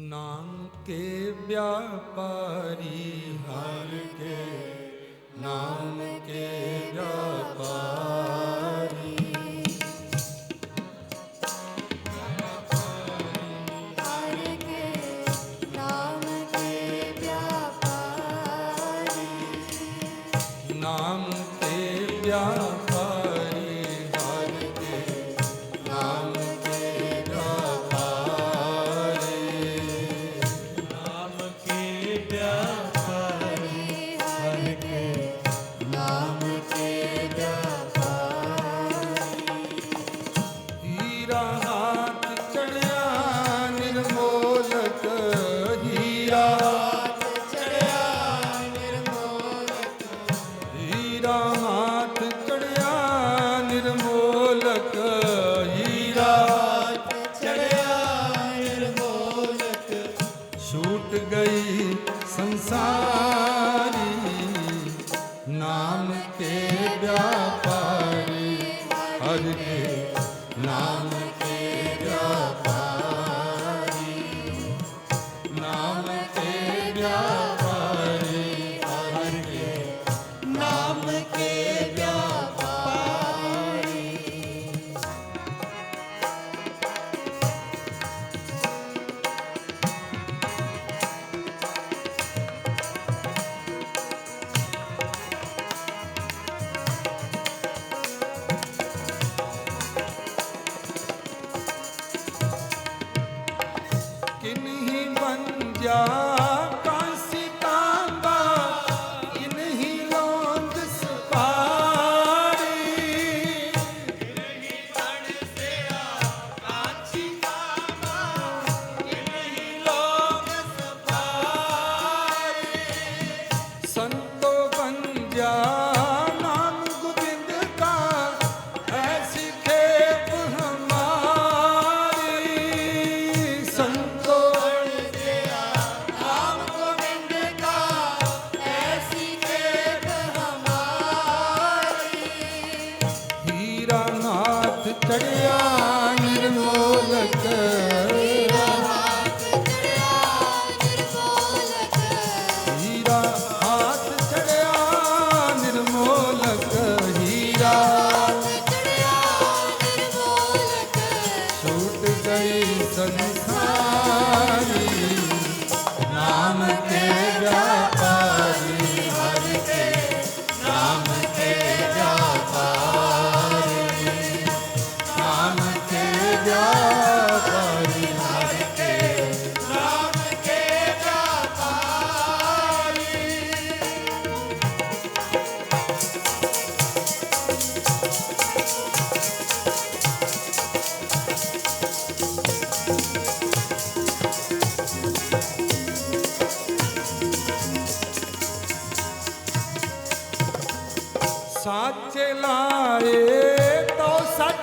ਨਾਮ ਕੇ ਵਿਆਪਾਰੀ। ਹਰ ਕੇ ਨਾਮ ਕੇ ਵਿਆਪਾਰੀ। ਨਾਮ ਤੇ ਪਿਆਰ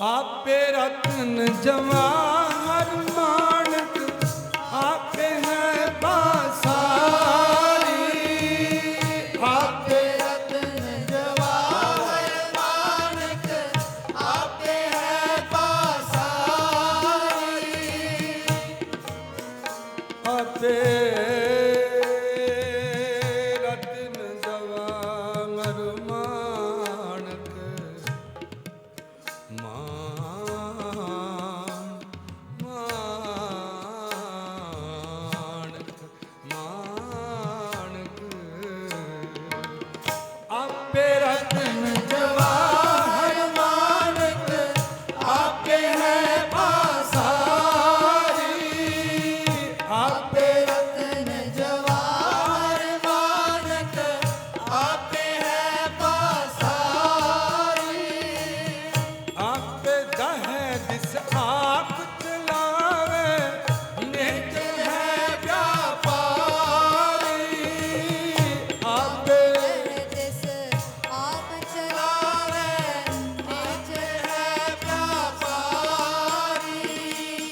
ਆਪੇ ਰਤਨ ਜਵਾਹਰ ਮਾਨਕ ਆਪੇ ਹੈ ਬਾਸਾਰੀ। ਆਪੇ ਰਤਨ ਜਵਾਹਰ ਮਾਨਕ ਆਪੇ ਹੈ ਪਾਸਾਰੀ ਆਪੇ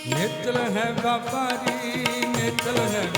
ਨਿਤਲ ਹੈ ਵਪਾਰੀ ਨਿਤਲ ਹੈ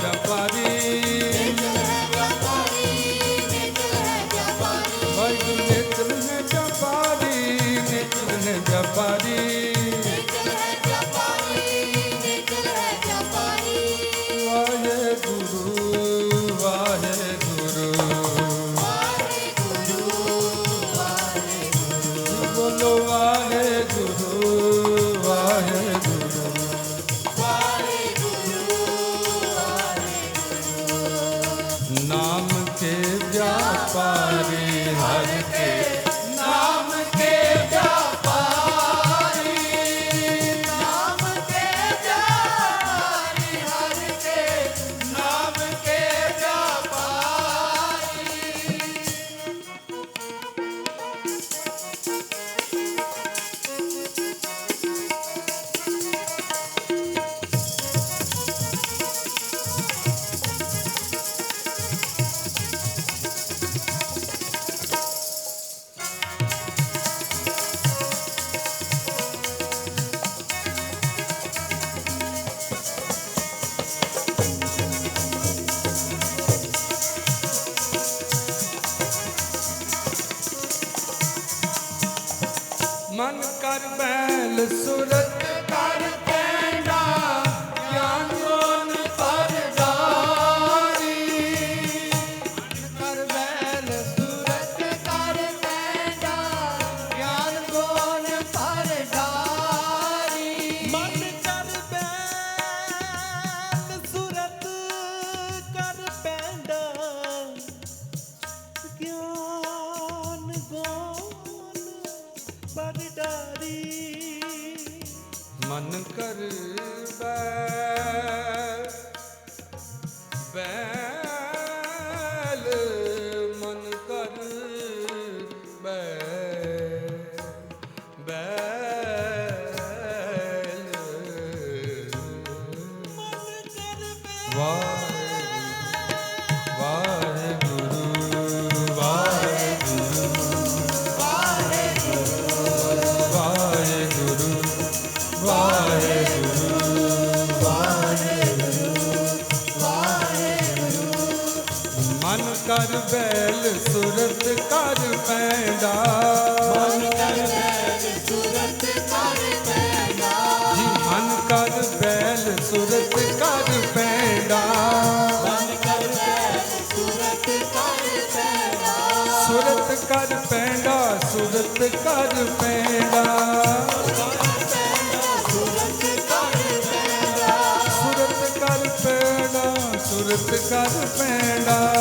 ਮਨ ਕਰ ਬੈਲ ਬੈਲ ਮਨ ਕਰ ਬੈਲ ਬੈਲ ਵਾਹਿਗੁਰੂ ਬੈਲ ਸੁਰਤ ਕਰ ਪੈਂਦਾ। ਮਨ ਕਰ ਬੈਲ ਸੁਰਤ ਕਰ ਪੈਂਦਾ। ਜੀ ਮਨ ਕਰ ਬੈਲ ਸੁਰਤ ਕਰ ਪੈਂਦਾ। ਮਨ ਕਰ ਬੈਲ ਸੁਰਤ ਕਰ ਪੈਂਦਾ। ਸੁਰਤ ਕਰ ਪੈਂਦਾ ਸੁਰਤ ਕਰ ਪੈਂਦਾ। ਸੁਰਤ ਕਰ ਪੈਣਾ ਸੁਰਤ ਕਰ ਪੈਣਾ